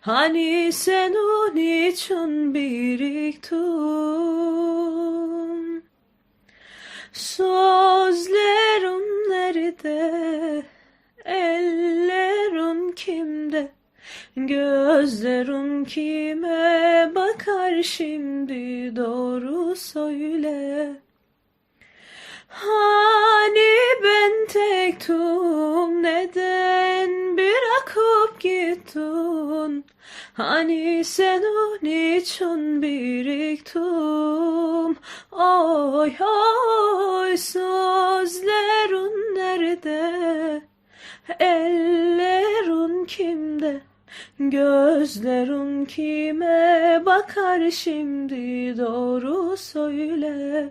Hani sen onun için biriktin? Sözlerin nerede? Ellerin kimde? Gözlerin kime bakar şimdi? Doğru söyle. Hani bırakıp gittin. Hani sen onun için biriktim. Oy oy sözlerin nerede? Ellerin kimde? Gözlerin kime bakar şimdi? Doğru söyle.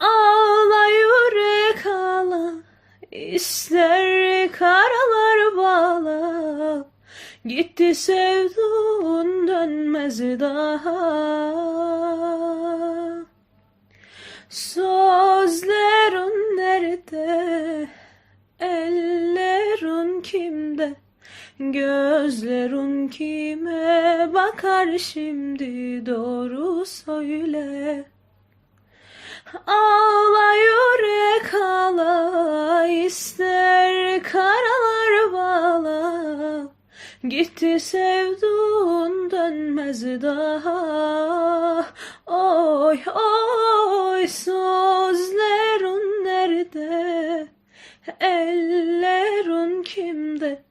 Ağla ister karalar bağla Gitti sevduğun dönmez daha. Sözlerin nerede? Ellerin kimde? Gözlerin kime bakar şimdi? Doğru söyle. Ağla Gitti sevduğun dönmez daha. Oy oy sözlerin nerede? Ellerin kimde?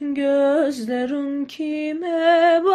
Gözlerin kime bak